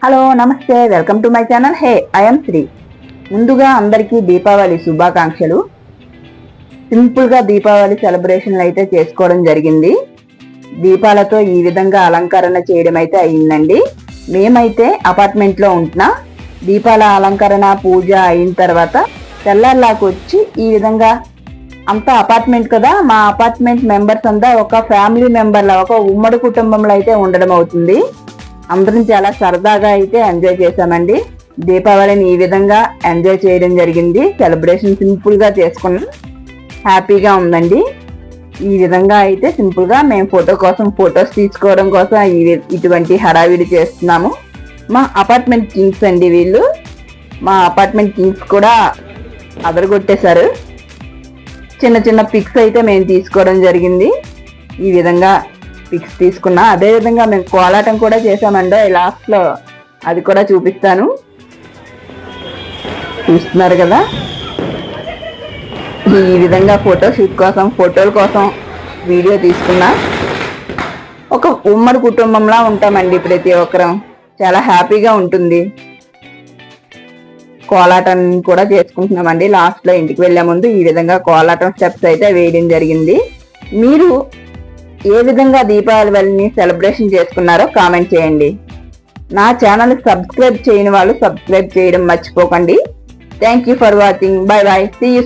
Hello నమస్తే. Welcome to my channel. Hey I'm Sri. ముందుగా అందరికీ దీపావళి శుభాకాంక్షలు. సింపుల్గా దీపావళి సెలబ్రేషన్లు అయితే చేసుకోవడం జరిగింది. దీపాలతో ఈ విధంగా అలంకరణ చేయడం అయితే అయిందండి మేమైతే అపార్ట్మెంట్లో ఉంటున్నా. దీపాల అలంకరణ పూజ అయిన తర్వాత తెల్లార్లాకు వచ్చి ఈ విధంగా అంతా అపార్ట్మెంట్ కదా మా అపార్ట్మెంట్ మెంబర్స్ అంతా ఒక ఫ్యామిలీ మెంబర్ల ఒక ఉమ్మడి కుటుంబంలో అయితే ఉండడం అవుతుంది. అందరం చాలా సరదాగా అయితే ఎంజాయ్ చేశామండి. దీపావళిని ఈ విధంగా ఎంజాయ్ చేయడం జరిగింది. సెలబ్రేషన్ సింపుల్గా చేసుకున్నాం. హ్యాపీగా ఉందండి. ఈ విధంగా అయితే సింపుల్గా మేము ఫోటో కోసం ఫొటోస్ తీసుకోవడం కోసం ఈ ఇటువంటి హడావిడి చేస్తున్నాము. మా అపార్ట్మెంట్ కింగ్స్ అండి వీళ్ళు. మా అపార్ట్మెంట్ కింగ్స్ కూడా అదరగొట్టేశారు. చిన్న చిన్న పిక్స్ అయితే మేము తీసుకోవడం జరిగింది. ఈ విధంగా పిక్స్ తీసుకున్నా. అదే విధంగా మేము కోలాటం కూడా చేసామండో లాస్ట్లో అది కూడా చూపిస్తాను. చూస్తున్నారు కదా? ఈ విధంగా ఫోటో షూట్ కోసం ఫోటోల కోసం వీడియో తీసుకున్నా. ఒక ఉమ్మడి కుటుంబంలా ఉంటామండి ప్రతి ఒక్కరం. చాలా హ్యాపీగా ఉంటుంది. కోలాటం కూడా చేసుకుంటున్నామండి. లాస్ట్లో ఇంటికి వెళ్ళే ముందు ఈ విధంగా కోలాటం స్టెప్స్ అయితే వేయడం జరిగింది. మీరు ఏ విధంగా దీపావళిని సెలబ్రేషన్ చేసుకున్నారో కామెంట్ చేయండి. నా ఛానల్ సబ్స్క్రైబ్ చేయని వాళ్ళు సబ్స్క్రైబ్ చేయడం మర్చిపోకండి. Thank you for watching bye bye see you